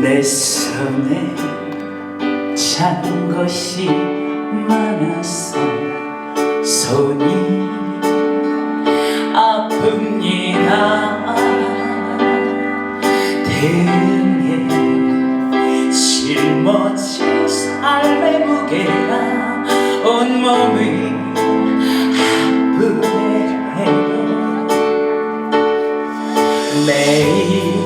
내 손에 찬 것이 많아서 손이 아픕니다 짊어진 삶의 무게가 온몸이 아프네요. 매일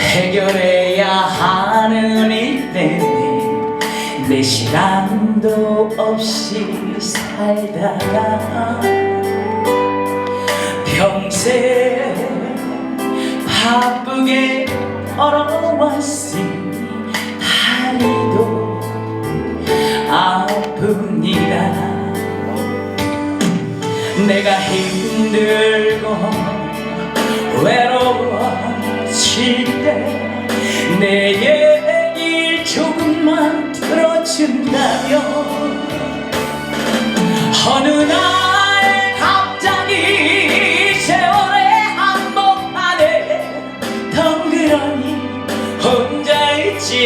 해결해야 하는 일 때문에 내 시간도 없이 살다가 평생 바쁘게 걸어왔으니 다리도 아픕니다 내가 힘들고 외로워질 때 내 얘기를 조금만 들어준다면 어느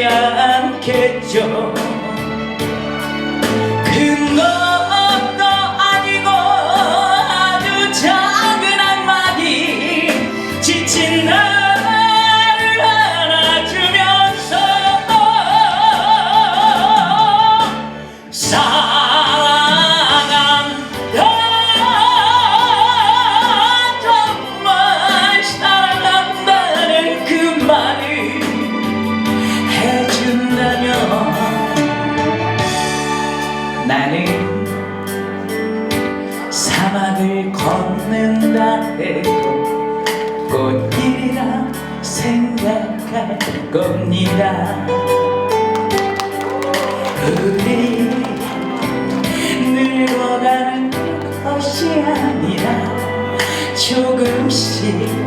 않겠죠 사막을 걷는다 해도 꽃길이라 생각할 겁니다. 우리 늙어가는 것이 아니라 조금씩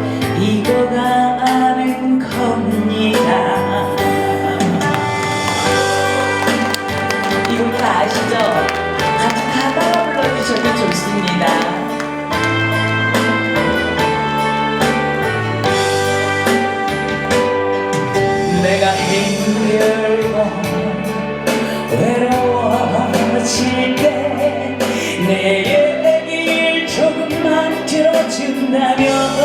내가 힘들고 외로워질 때 내 얘기를 조금만 들어준다면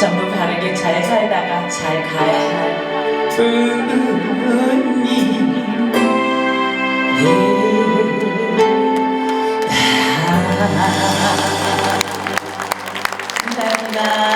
전부 바르게 잘 살다가 잘 가야 할 분이 네. 아. 감사합니다.